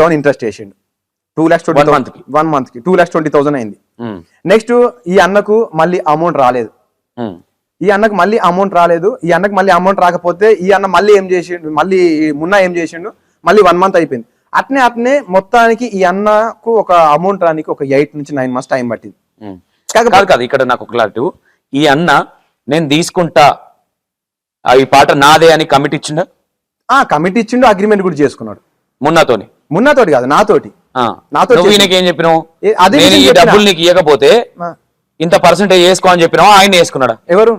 Thousand interest వేసిండు two lakhs twenty కి. One మంత్కి. టూ ల్యాక్స్ ట్వంటీ థౌసండ్ అయింది. నెక్స్ట్ ఈ అన్నకు మళ్ళీ అమౌంట్ రాలేదు. ఈ అన్నకు మళ్ళీ అమౌంట్ రాలేదు. ఈ అన్నకు మళ్ళీ అమౌంట్ రాకపోతే ఈ అన్న మళ్ళీ ఏం చేసిండు? మళ్ళీ మున్నా ఏం చేసిండు? మళ్ళీ వన్ మంత్ అయిపోయింది. అట్నే అట్నే మొత్తానికి ఈ అన్నకు ఒక అమౌంట్ రానికి ఒక ఎయిట్ నుంచి నైన్ మంత్స్ టైం పట్టింది. కాకపోతే కాదు కాదు ఇక్కడ నాకు క్లారిటీ ఈ అన్న నేను తీసుకుంటా. ఈ పాట నాదే అని కమిట్ ఇచ్చిండ? ఆ కమిటీ ఇచ్చిండు అగ్రిమెంట్ కూడా చేసుకున్నాడు. మున్నాతోని? మున్నాతోటి కాదు నాతోటి. నాతో ఏం చెప్పినావు? ఏ, అదే నేను విషయం ఈ చెప్పినా. డబ్బులు నీకు ఇవ్వకపోతే ఇంత పర్సెంటేజ్ వేసుకో అని చెప్పినావు? ఆయన వేసుకున్నాడా? ఎవరు?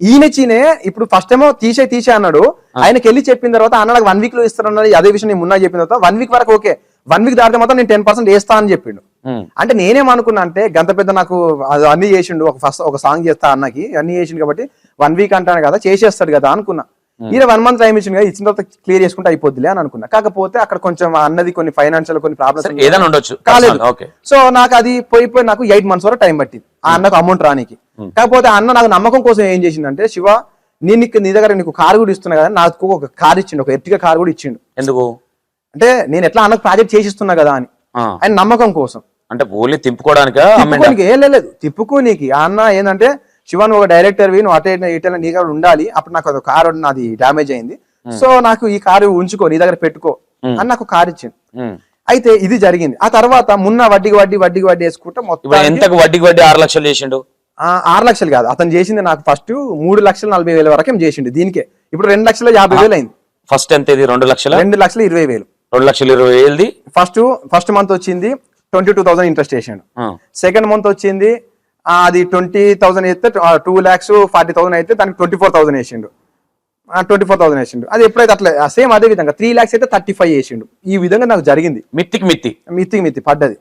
ఈయన చీనే ఇప్పుడు ఫస్ట్ ఏమో తీసే తీసే అన్నాడు. ఆయనకి వెళ్ళి చెప్పిన తర్వాత అన్న వన్ వీక్లో ఇస్తారన్నది అదే విషయం నేను మున్నా చెప్పిన తర్వాత వన్ వీక్ వరకు ఓకే. వన్ వీక్ దాటితే మాత్రం నేను టెన్ పర్సెంట్ వేస్తా అని చెప్పిండు. అంటే నేనేమనుకున్నా అంటే గంత పెద్ద నాకు అన్ని చేసిండు ఒక ఫస్ట్ ఒక సాంగ్ చేస్తా అన్నకి అన్ని చేసిండు కాబట్టి వన్ వీక్ అంటాను కదా చేసేస్తాడు కదా అనుకున్నా. ఈయన వన్ మంత్ టైం ఇచ్చింది కదా ఇచ్చిన తర్వాత క్లియర్ చేసుకుంటే అయిపోద్దిలే అని అనుకున్నా. కాకపోతే అక్కడ కొంచెం అన్నది కొన్ని ఫైనాన్షియల్ కొన్ని ప్రాబ్లమ్స్ ఏదైనా ఉండొచ్చు. కాలేదు. సో నాకు అది పోయి పోయి నాకు ఎయిట్ మంత్స్ వరకు టైం పట్టింది. ఆ అన్నకు అమౌంట్ రానికి. కాకపోతే ఆ అన్న నాకు నమ్మకం కోసం ఏం చేసిందంటే శివ నేను నీ దగ్గర నీకు కారు కూడా ఇస్తున్నా కదా నాకు ఒక కార్ ఇచ్చిండు ఒక ఎర్టిగా కార్ కూడా ఇచ్చిండు. ఎందుకు? అంటే నేను ఎట్లా అన్నకు ప్రాజెక్ట్ చేసిస్తున్నా కదా అని. ఆయన నమ్మకం కోసం. అంటే ఓన్లీ తిప్పుకోవడానికా? తిప్పుకోనికి ఏం లేదు తిప్పుకోనికి. ఆ అన్న ఏంటంటే శివన్ ఒక డైరెక్టర్ వి నువ్వు అటే ఇటే నీ దగ్గర ఉండాలి. అప్పుడు నాకు ఒక కారు నాది డ్యామేజ్ అయింది. సో నాకు ఈ కారు ఉంచుకో నీ దగ్గర పెట్టుకో అని నాకు కారు ఇచ్చింది. అయితే ఇది జరిగింది. ఆ తర్వాత మున్న వడ్డీకి వడ్డీ వడ్డీకి వడ్డీ వేసుకుంటే మొత్తం ఎంతకు వడ్డీకి వడ్డీ ఆరు లక్షలు చేసిండు? ఆ, ఆరు లక్షలు కాదు. అతను చేసింది నాకు ఫస్ట్ మూడు లక్షల నలభై వేల వరకు చేసిండు దీనికే. ఇప్పుడు రెండు లక్షల యాభై వేలు అయింది. ఫస్ట్ ఎంత ఇది? రెండు లక్షల? రెండు లక్షల ఇరవై వేలు. రెండు లక్షల ఇరవై వేలది? ఫస్ట్ ఫస్ట్ మంత్ వచ్చింది ట్వంటీ టూ థౌసండ్ ఇంట్రెస్ట్ చేసిండు సెకండ్ మంత్ వచ్చింది అది ట్వంటీ థౌసండ్ అయితే టూ ల్యాక్స్ ఫార్టీ థౌసండ్ అయితే దానికి ట్వంటీ ఫోర్ థౌసండ్ వేసిండు. ట్వంటీ ఫోర్ థౌసండ్ వేసిండు. అది ఎప్పుడైతే అట్లా సేమ్ అదే విధంగా త్రీ ల్యాక్స్ అయితే థర్టీ ఫైవ్ వేసిండు. ఈ విధంగా నాకు జరిగింది. మిత్తికి మిత్తి. మిత్తి మిత్తి పడ్డది.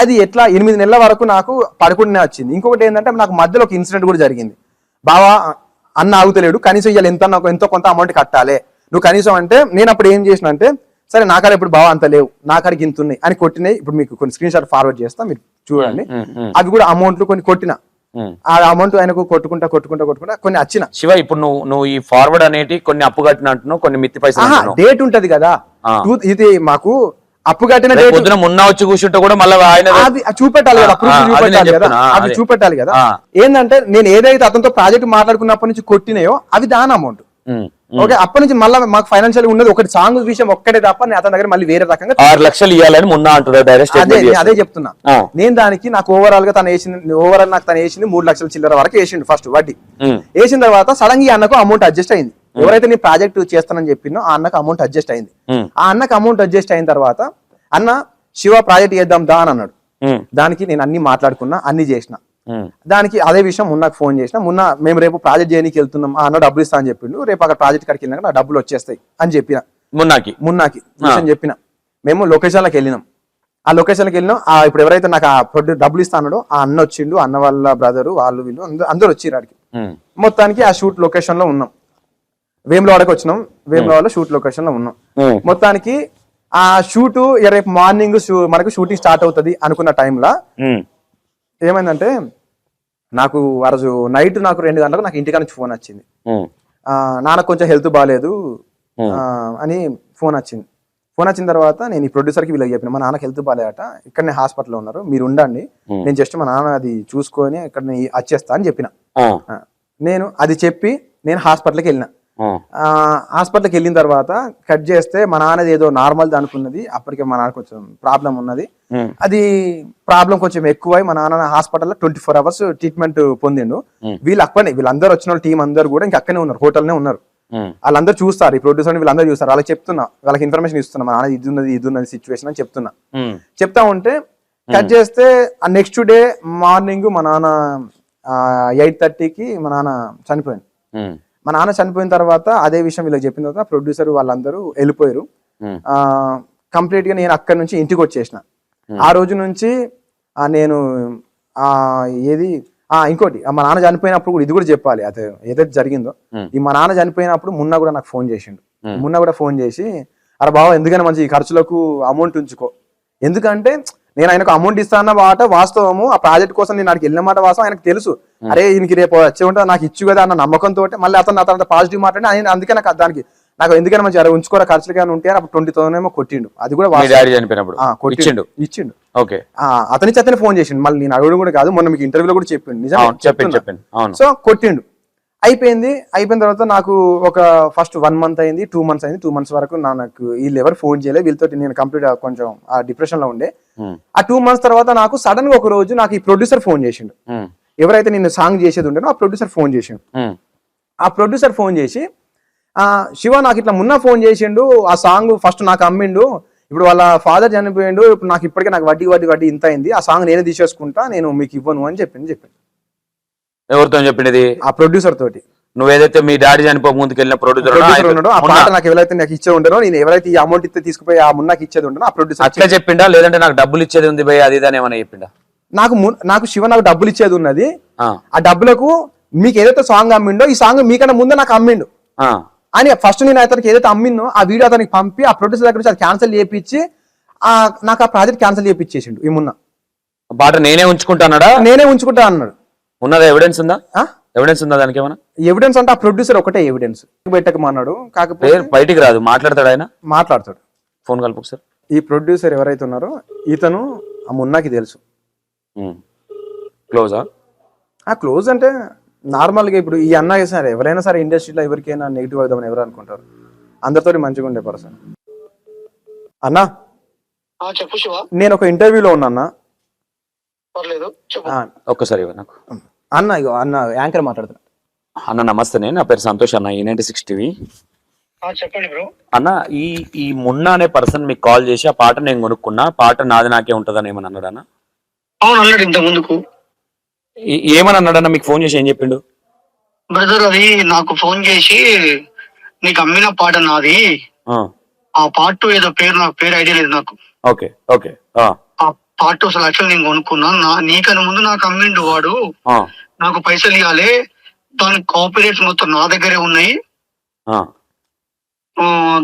అది ఎట్లా ఎనిమిది నెలల వరకు నాకు పడకుండానే వచ్చింది. ఇంకొకటి ఏంటంటే నాకు మధ్యలో ఒక ఇన్సిడెంట్ కూడా జరిగింది. బావా అన్న ఆగుతలేడు కనీసం ఇవాళ ఎంత నాకు ఎంతో కొంత అమౌంట్ కట్టాలి. నువ్వు కనీసం అంటే నేను అప్పుడు ఏం చేసిన అంటే సరే నా కాడ ఇప్పుడు బావా అంత లేవు నా కాడికి ఇంత ఉన్నాయి అని కొట్టినాయి. ఇప్పుడు మీకు కొన్ని స్క్రీన్ షాట్ ఫార్వర్డ్ చేస్తా మీరు చూడండి. అవి కూడా అమౌంట్లు కొన్ని కొట్టిన. ఆ అమౌంట్ ఆయనకు కొట్టుకుంటా కొట్టుకుంటా కొట్టుకుంటా కొన్ని వచ్చిన శివ ఇప్పుడు నువ్వు నువ్వు ఈ ఫార్వర్డ్ అనేటి కొన్ని అప్పు కట్టిన అంటున్నావు కొన్ని మిత్తి పైసలు డేట్ ఉంటది కదా. ఇది మాకు అప్పు కట్టిన డేట్ పొద్దున మున్నా వచ్చి కూర్చుంటే కూడా మళ్ళీ ఆయన అది చూపెట్టాలి కదా చూపెట్టాలి కదా అదే. చూపెట్టాలి కదా. ఏంటంటే నేను ఏదైతే అతనితో ప్రాజెక్ట్ మాట్లాడుకున్నప్పటి నుంచి కొట్టినాయో అవి దాని అమౌంట్ ఓకే అప్పటి నుంచి మళ్ళీ మాకు ఫైనాన్షియల్ ఉన్నది ఒకటి సాంగ్ విషయం ఒక్కటే తప్ప నేను అతని దగ్గర మళ్ళీ వేరే రకంగా ఆరు లక్షలు ఇవ్వాలని మున్నా అంటున్నాడు డైరెక్ట్ అదే నేను అదే చెప్తున్నా. నేను దానికి నాకు ఓవరాల్గా తను వేసింది ఓవరాల్ నాకు తను వేసింది మూడు లక్షల చిల్లర వరకు వేసిండు ఫస్ట్ వడ్డీ. వేసిన తర్వాత సడన్గా ఈ అన్నకు అమౌంట్ అడ్జస్ట్ అయింది. ఎవరైతే నేను ప్రాజెక్ట్ చేస్తానని చెప్పినో ఆ అన్నకు అమౌంట్ అడ్జస్ట్ అయింది. ఆ అన్నకు అమౌంట్ అడ్జస్ట్ అయిన తర్వాత అన్న శివ ప్రాజెక్ట్ చేద్దాం దా అని అన్నాడు. దానికి నేను అన్ని మాట్లాడుకున్నా అన్ని చేసిన. దానికి అదే విషయం మున్నాకు ఫోన్ చేసిన మున్న మేము రేపు ప్రాజెక్ట్ చేయడానికి వెళ్తున్నాం. ఆ అన్న డబ్బులు ఇస్తా అని చెప్పిండు. రేపు అక్కడ ప్రాజెక్ట్ కాడికి వెళ్ళినాక నా డబ్బులు వచ్చేస్తాయి అని చెప్పిన. మున్నాకి. మున్నాకి విషయం చెప్పిన. మేము లొకేషన్లకు వెళ్ళినాం. ఆ లొకేషన్కి వెళ్ళినాం. ఆ ఇప్పుడు ఎవరైతే నాకు ఆ ప్రొడ్యూ డబ్బులు ఇస్తా అన్నాడో ఆ అన్న వచ్చిండు. అన్న వాళ్ళ బ్రదరు వాళ్ళు వీళ్ళు అందరూ వచ్చిర్రు ఆడికి. ఉమ్, మొత్తానికి ఆ షూట్ లొకేషన్లో ఉన్నాం. వేములవాడకి వచ్చినాం. వేములవాడలో షూట్ లొకేషన్లో ఉన్నాం. ఉమ్, మొత్తానికి ఆ షూట్ రేపు మార్నింగ్ మనకు షూటింగ్ స్టార్ట్ అవుతుంది అనుకున్న టైంలో ఏమైందంటే నాకు ఆ రోజు నైట్ నాకు రెండు గంటలకు నాకు ఇంటికా నుంచి ఫోన్ వచ్చింది. నాన్నకు కొంచెం హెల్త్ బాగాలేదు అని ఫోన్ వచ్చింది. ఫోన్ వచ్చిన తర్వాత నేను ఈ ప్రొడ్యూసర్కి వీళ్ళకి చెప్పిన మా నాన్నకి హెల్త్ బాగాలేదట ఇక్కడనే హాస్పిటల్లో ఉన్నారు మీరు ఉండండి. నేను జస్ట్ మా నాన్న అది చూసుకొని ఇక్కడ వచ్చేస్తా అని చెప్పిన. నేను అది చెప్పి నేను హాస్పిటల్కి వెళ్ళిన. హాస్పిటల్కి వెళ్ళిన తర్వాత కట్ చేస్తే మా నాన్నది ఏదో నార్మల్ అనుకున్నది. అప్పటికే మా నాన్న కొంచెం ప్రాబ్లం ఉన్నది. అది ప్రాబ్లం కొంచెం ఎక్కువై మా నాన్న హాస్పిటల్లో ట్వంటీ ఫోర్ అవర్స్ ట్రీట్మెంట్ పొందిండు. వీళ్ళు అక్కడనే వీళ్ళందరూ వచ్చిన టీం అందరూ కూడా ఇంకా అక్కనే ఉన్నారు హోటల్నే ఉన్నారు. వాళ్ళందరూ చూస్తారు ఈ ప్రొడ్యూసర్ వీళ్ళందరూ చూస్తారు. వాళ్ళకి చెప్తున్నా వాళ్ళకి ఇన్ఫర్మేషన్ ఇస్తున్నా మా నాన్న ఇది ఉన్నది ఇది ఉన్నది సిచ్యువేషన్ అని చెప్తున్నా. చెప్తా ఉంటే కట్ చేస్తే ఆ నెక్స్ట్ డే మార్నింగ్ మా నాన్న ఎయిట్ థర్టీకి మా నాన్న చనిపోయింది మా నాన్న చనిపోయిన తర్వాత అదే విషయం వీళ్ళకి చెప్పిన తర్వాత ప్రొడ్యూసర్ వాళ్ళందరూ వెళ్ళిపోయారు. కంప్లీట్గా నేను అక్కడి నుంచి ఇంటికి వచ్చేసిన. ఆ రోజు నుంచి ఆ, నేను ఆ ఏది ఆ ఇంకోటి ఆ, మా నాన్న చనిపోయినప్పుడు కూడా ఇది కూడా చెప్పాలి. అదే ఏదైతే జరిగిందో. ఈ మా నాన్న చనిపోయినప్పుడు మున్న కూడా నాకు ఫోన్ చేసిండు. మున్న కూడా ఫోన్ చేసి అరే బావ ఎందుకైనా మంచి ఈ ఖర్చులకు అమౌంట్ ఉంచుకో. ఎందుకంటే నేను ఆయనకు అమౌంట్ ఇస్తాన్న మాట వాస్తవము. ఆ ప్రాజెక్ట్ కోసం నేను అక్కడికి వెళ్ళిన మాట వాస్తవం ఆయనకు తెలుసు. అరే ఈయనకి రేపు వచ్చే ఉంటుంది నాకు ఇచ్చు కదా అన్న నమ్మకంతో మళ్ళీ అతను అతను పాజిటివ్ మాట్లాడి ఆయన అందుకే నాకు దానికి నాకు ఎందుకైనా మంచి అరే ఉంచుకోరా ఖర్చులు కానీ ఉంటే అప్పుడు ట్వంటీ థౌసండ్ ఏమో కొట్టిండు. అది కూడా కొట్టిండు. ఇచ్చిండు? ఇచ్చిండు. ఓకే. ఆ, అతని చేతనే ఫోన్ చేసిండు. మళ్ళీ నేను అడగడం కూడా కాదు మొన్న మీకు ఇంటర్వ్యూలో కూడా చెప్పిండు. నిజం అవును సో కొట్టిండు. అయిపోయింది. అయిపోయిన తర్వాత నాకు ఒక ఫస్ట్ వన్ మంత్ అయింది టూ మంత్స్ అయింది టూ మంత్స్ వరకు నాకు వీళ్ళు ఎవరు ఫోన్ చేయలేదు వీళ్ళతో నేను కంప్లీట్ కొంచెం ఆ డిప్రెషన్లో ఉండే. ఆ టూ మంత్స్ తర్వాత నాకు సడన్గా ఒక రోజు నాకు ఈ ప్రొడ్యూసర్ ఫోన్ చేసిండు. ఉమ్, ఎవరైతే నిన్ను సాంగ్ చేసేది ఉండేనో ఆ ప్రొడ్యూసర్ ఫోన్ చేసిండు. ఉమ్, ఆ ప్రొడ్యూసర్ ఫోన్ చేసి ఆ శివ నాకు ఇట్లా మున్న ఫోన్ చేసిండు ఆ సాంగ్ ఫస్ట్ నాకు అమ్మిండు ఇప్పుడు వాళ్ళ ఫాదర్ చనిపోయిండు ఇప్పుడు నాకు ఇప్పటికే నాకు వడ్డీ వడ్డీ వడ్డీ ఇంత అయింది ఆ సాంగ్ నేనే తీసేసుకుంటా నేను మీకు ఇవ్వను అని చెప్పింది చెప్పింది ఎవరితో చెప్పింది ఆ ప్రొడ్యూసర్ తోటి. నువ్వు ఏదైతే మీ డాడీ చనిపో ముందుకు వెళ్ళిన ప్రొడ్యూసర్ నాకు ఎవరైతే నాకు ఇచ్చే ఉండనో నేను ఎవరైతే ఈ అమౌంట్ ఇస్తే తీసుకుపోయి ఆ మున్నాకి ఇచ్చేది ఉండనో ఆ ప్రొడ్యూసర్ అట్లా చెప్పిండా? లేదంటే నాకు డబ్బులు ఇచ్చేది ఉంది భయ్ అది ఇది అని ఏమైనా చెప్పిండా? నాకు నాకు శివ నాకు డబ్బులు ఇచ్చేది ఉన్నది. ఆ, డబ్బులకు మీకు ఏదైతే సాంగ్ అమ్మిండో ఈ సాంగ్ మీకన్నా ముందే నాకు అమ్మిండు. ఆ, అని ఫస్ట్ నేను అతనికి ఏదైతే అమ్మిందో ఆ వీడియో అతనికి పంపి ఆ ప్రొడ్యూసర్ దగ్గర నుంచి అది క్యాన్సిల్ చేయించి ఆ నాకు ఆ ప్రాజెక్ట్ క్యాన్సిల్ చేయించేసిండు ఈ మున్న. పాట నేనే ఉంచుకుంటానడా? నేనే ఉంచుకుంటా అన్నాడు. ఉన్నదా ఎవిడెన్స్ ఉందా? ఎవిడెన్స్ ఉందా దానికి ఏమైనా? ఎవిడెన్స్ అంటే ఆ ప్రొడ్యూసర్ ఒకటే ఎవిడెన్స్ పెట్టకమన్నాడు కాకపోతే పేరు బయటికి రాదు. మాట్లాడతాడు ఆయన? మాట్లాడతాడు. ఫోన్ కలుపు ఒకసారి. ఈ ప్రొడ్యూసర్ ఎవరైతే ఉన్నారో ఇతను ఆ మున్నాకి తెలుసు. క్లోజా ఆ? క్లోజ్ అంటే నార్మల్గా ఇప్పుడు ఈ అన్న సరే ఎవరైనా సరే ఇండస్ట్రీలో ఎవరికైనా నెగిటివ్ అవుదామని ఎవరు అనుకుంటారు? అందరితో మంచిగా ఉండే పర్సన్. అన్నా? ఆ చెప్పు శివ. నేను ఒక ఇంటర్వ్యూలో ఉన్నా అన్న. పర్లేదు చెప్పు. ఆ, ఒక్కసారి ఇవ్వు నాకు. అన్న ఇగో అన్న యాంకర్ మాట్లాడుతున్నా అన్న నమస్తే నా పేరు సంతోష్ అన్న ఈ నైన్టీ సిక్స్ టీవీ. చెప్పండి బ్రో. అన్న ఈ ఈ మున్నా అనే పర్సన్ మీకు కాల్ చేసి ఆ పాట నేను కొనుక్కున్నా పాట నాది నాకే ఉంటుందని ఏమని అన్నాడు అన్న? అవును అన్నాడు ఇంత ముందుకు. ఏ- ఏమని అన్నాడన్న మీకు ఫోన్ చేసి ఏం చెప్పిండు? బ్రదర్ అది నాకు ఫోన్ చేసి నీకు అమ్మిన పాట నాది. ఆ, ఆ పార్ట్ ఏదో పేరు నాకు పేరు ఐడియా లేదు నాకు. ఓకే ఓకే ఆ, ఆ పార్ట్ అసలు యాక్చువల్ నేను కొనుక్కున్నా నా నీకన్నా ముందు నాకు అమ్మిండు వాడు. ఆ, నాకు పైసలు ఇవ్వాలి దాని కాపీరేట్స్ మొత్తం నా దగ్గరే ఉన్నాయి.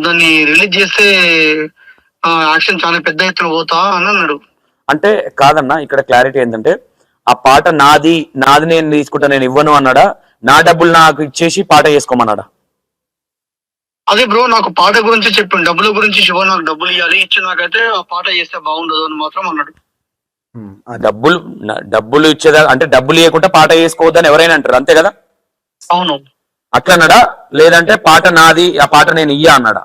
దాన్ని రిలీజ్ చేస్తే యాక్షన్ చాలా పెద్ద ఎత్తున పోతా అని అన్నాడు. అంటే కాదన్న ఇక్కడ క్లారిటీ ఏంటంటే ఆ పాట నాది నాది నేను తీసుకుంటా నేను ఇవ్వను అన్నాడా? నా డబ్బులు నాకు ఇచ్చేసి పాట చేసుకోమన్నాడా? అదే బ్రో నాకు పాట గురించి చెప్పిండు డబ్బుల గురించి శివ నాకు డబ్బులు ఇవ్వాలి ఇచ్చి నాకైతే ఆ పాట చేస్తే బాగుండదు అని మాత్రం అన్నాడు. డబ్బులు డబ్బులు ఇచ్చేదా అంటే డబ్బులు ఇవ్వకుండా పాట చేసుకోవద్దని ఎవరైనా అంటారు అంతే కదా? అవును. అట్లా అన్నాడా లేదంటే పాట నాది ఆ పాట నేను ఇయ్యా అన్నాడా?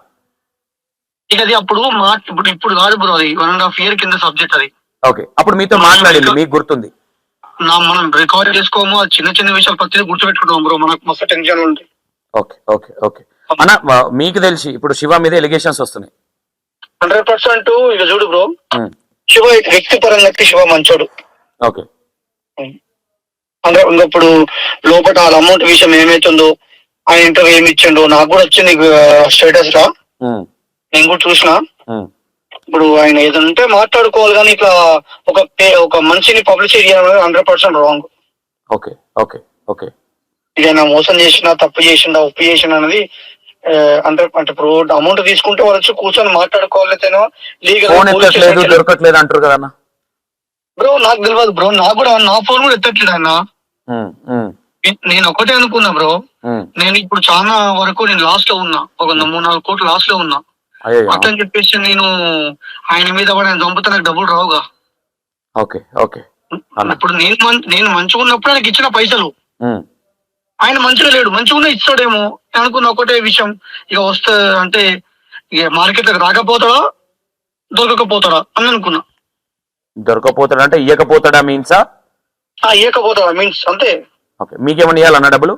ఇక అది అప్పుడు మా ఇప్పుడు ఇప్పుడు కాదు బ్రో అది. వన్ అండ్ హాఫ్ ఇయర్ కింద సబ్జెక్ట్ అది. ఓకే. అప్పుడు మీతో మాట్లాడింది మీకు గుర్తుంది. నా మనం రికార్డ్ చేసుకోము చిన్న చిన్న విషయాలు ప్రతిదీ గుర్తుపెట్టుకుంటాం బ్రో. మనకు మస్తు టెన్షన్ ఉంది ఓకే ఓకే ఓకే. అన్న మీకు తెలిసి ఇప్పుడు శివ మీద ఎలిగేషన్స్ వస్తున్నాయి. హండ్రెడ్ పర్సెంట్ ఇక చూడు బ్రో. శివ వ్యక్తి పరంగా అయితే శివ మంచోడు. ఓకే. అంటే ఇంకా ఇప్పుడు లోపల వాళ్ళ అమౌంట్ విషయం ఏమైతుందో ఆ ఇంటర్వ్యూ ఏమి ఇచ్చిండు నాకు కూడా వచ్చింది స్టేటస్ రా నేను కూడా చూసిన. ఇప్పుడు ఆయన ఏదంటే మాట్లాడుకోవాలి కానీ ఇట్లా ఒక ఒక మనిషిని పబ్లిసిటీ చేయడం hundred percent wrong okay okay okay. ఇదైనా మోసం చేసినా తప్పు చేసిండా ఉప్పు చేసిన అనేది అంటే అంటే ఇప్పుడు అమౌంట్ తీసుకుంటే వాళ్ళు వచ్చి కూర్చొని మాట్లాడుకోవాలైతేనో లీగల్ దొరకట్లేదు అంటారు కదన్న బ్రో నాకు తెలియదు బ్రో నాకు కూడా నా ఫోన్ కూడా ఎత్తట్లేదు అన్న. నేను ఒకటే అనుకున్నా బ్రో. నేను ఇప్పుడు చాలా వరకు నేను లాస్ట్లో ఉన్నా. ఒక మూడు నాలుగు కోట్లు లాస్ట్లో ఉన్నా. అట్లని చెప్పేసి నేను ఆయన మీద కూడా ఆయన చంపితే నాకు డబ్బులు రావుగా. Okay okay. ఇప్పుడు నేను నేను మంచిగా ఉన్నప్పుడు ఆయనకి ఇచ్చిన పైసలు. ఆయన మంచిగా లేడు. మంచిగా ఉన్న ఇస్తాడేమో. అనుకున్న ఒకటే విషయం. ఇక వస్తే అంటే ఇక మార్కెట్ రాకపోతాడా? దొరకకపోతాడా? అని అనుకున్నా. దొరకపోతాడా అంటే ఇయ్యకపోతాడా మీన్సా ఆ ఇవ్వకపోతాడా మీన్స్ అంతే. ఓకే మీకేమన్నా ఇవ్వాలన్న డబ్బులు?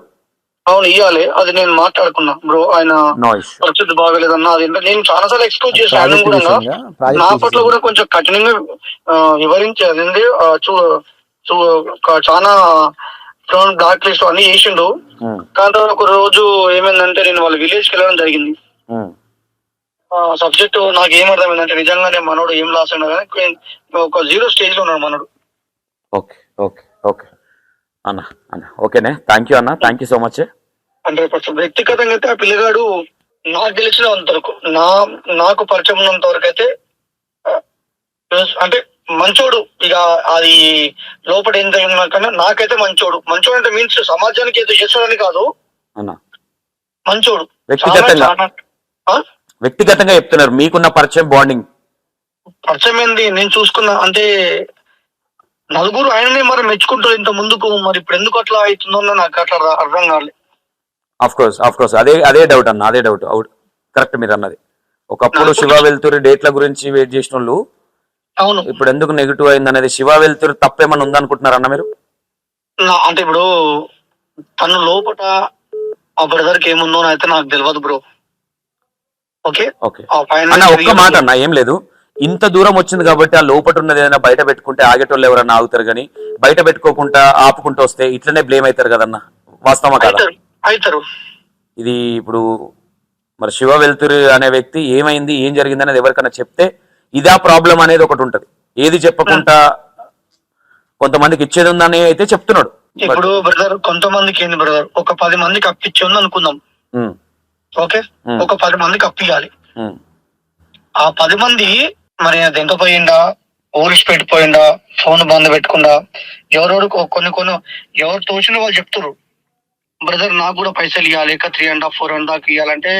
అవును ఇవ్వాలి అది నేను మాట్లాడుకున్నా బ్రో. ఆయన పరిస్థితి బాగలేదన్నా అది నేను చాలా సార్లు ఎక్స్క్యూజ్ చేశాను కూడా. నా. పట్ల కూడా కొంచెం కఠినంగా ఆ, వివరించి అదేంది ఆ, చూ చూ ఒక చాలా బ్లాక్ లిస్ట్ అన్ని చేసిండు. ఉమ్, కానీ ఒక రోజు ఏమైందంటే నేను వాళ్ళ విలేజ్కి వెళ్ళడం జరిగింది. ఉమ్, సబ్జెక్ట్ నాకు ఏం అర్థమైందంటే నిజంగానే మనోడు ఏం రాసిండు కానీ ఒక జీరో స్టేజ్లో ఉన్నాడు మనోడు. Okay okay okay. అన్న అన్న ఓకేనే? థ్యాంక్ యూ అన్న thank you so much hundred percent. వ్యక్తిగతంగా అయితే ఆ పిల్లగాడు నాకు తెలిసినంత వరకు నా నాకు పరిచయం ఉన్నంత వరకు అయితే అంటే మంచోడు. ఇక అది లోపల ఏం జరిగిన కన్నా నాకైతే మంచోడు. మంచోడు అంటే మీన్స్ సమాజానికి ఏదో చేస్తాడని కాదు. మంచోడు. వ్యక్తిగతంగా? వ్యక్తిగతంగా చెప్తున్నారు మీకున్న పరిచయం బాండింగ్ పరిచయం ఏంది? నేను చూసుకున్నా అంటే నలుగురు ఆయననే మరి మెచ్చుకుంటారు ఇంత ముందుకు. మరి ఇప్పుడు ఎందుకు అట్లా అవుతుందో నాకు అట్లా అర్థం కాలేదు ఆఫ్ కోర్స్ ఆఫ్ కోర్స్ అదే అదే డౌట్ అన్న అదే డౌట్ అవుట్ కరెక్ట్ మీరు అన్నది. ఒకప్పుడు శివ వెళ్తురు డేట్ల గురించి వెయిట్ చేసిన వాళ్ళు అవును. ఇప్పుడు ఎందుకు నెగిటివ్ అయింది అనేది శివ వెళ్తురు తప్పేమన్నా ఉందనుకుంటున్నారా అన్న మీరు? అంటే ఇప్పుడు తను లోపట ఆ బ్రదర్కి ఏముందో అయితే నాకు తెలియదు బ్రో ఓకే ఓకే ఒక్క మాట అన్న ఏం లేదు. ఇంత దూరం వచ్చింది కాబట్టి ఆ లోపట ఉన్నది ఏదైనా బయట పెట్టుకుంటే ఆగేటోళ్ళు ఎవరన్నా ఆగుతారు కానీ బయట పెట్టుకోకుండా ఆపుకుంటూ వస్తే ఇట్లనే బ్లేమ్ అవుతారు కదన్న? వాస్తవమా కదా? అవుతారు ఇది ఇప్పుడు మరి శివ వెళ్తురు అనే వ్యక్తి ఏమైంది ఏం జరిగింది అనేది ఎవరికైనా చెప్తే ఇదా ప్రాబ్లం అనేది ఒకటి ఉంటది. ఏది చెప్పకుండా కొంతమందికి ఇచ్చేది ఉందని అయితే చెప్తున్నాడు. ఇప్పుడు బ్రదర్ కొంతమందికి ఏంది బ్రదర్ ఒక పది మందికి అప్పిచ్చింది అనుకుందాం. Um, okay. ఒక పది మందికి అప్పియాలి ఆ పది మంది మరి ఎంత పోయిందా ఊరిసి పెట్టిపోయిందా ఫోన్ బంద్ పెట్టకుండా? ఎవరెవరు కొన్ని కొన్ని ఎవరు తోచిన వాళ్ళు చెప్తారు బ్రదర్ నాకు కూడా పైసలు ఇవ్వాలి ఇక three and half four and దాకా ఇవ్వాలంటే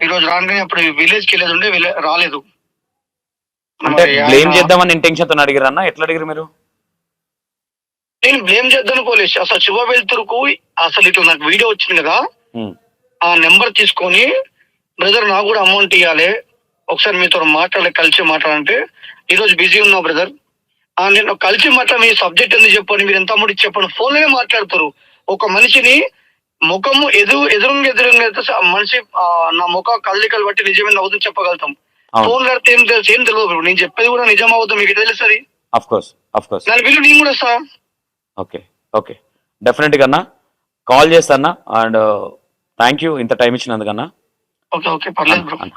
ఈ రోజు రాగానే అప్పుడు విలేజ్కి వెళ్ళేది ఉండే రాలేదు. అంటే బ్లేమ్ చేద్దామని ఇంటెన్షన్తో అడిగారు అన్న? ఎట్లా అడిగారు మీరు? నేను బ్లేమ్ చేద్దాను పోలీస్ అసలు శివ వెళ్తురుకు అసలు ఇట్లా నాకు వీడియో వచ్చింది కదా ఆ నెంబర్ తీసుకొని బ్రదర్ నాకు కూడా అమౌంట్ ఇవ్వాలి ఒకసారి మీతో మాట్లాడాలి కలిసి మాట్లాడంటే ఈ రోజు బిజీ ఉన్నా బ్రదర్. ఆ నేను కలిసి మాట్లాడ మీ సబ్జెక్ట్ ఎందుకు చెప్పండి మీరు ఎంత అమౌంట్ చెప్పండి ఫోన్లోనే మాట్లాడతారు. ఒక మనిషిని ముఖము ఎదురు ఎదురుంగా ఎదురుంగా మనిషి నా ముఖ కదలికలు బట్టి నిజమే నవ్వుతుంది చెప్పగలుగుతాం. ఫోన్ కడితే ఏం తెలుసు? ఏం తెలియదు. నేను చెప్పేది కూడా నిజం అవుతుంది మీకు తెలుస్తుంది అఫ్ కోర్స్ అఫ్ కోర్స్ దాని వీళ్ళు నేను కూడా వస్తా ఓకే ఓకే. డెఫినెట్గా కాల్ చేస్తానా? అండ్ థ్యాంక్ యూ ఇంత టైం ఇచ్చినందుకన్నా. Okay okay. పర్లేదు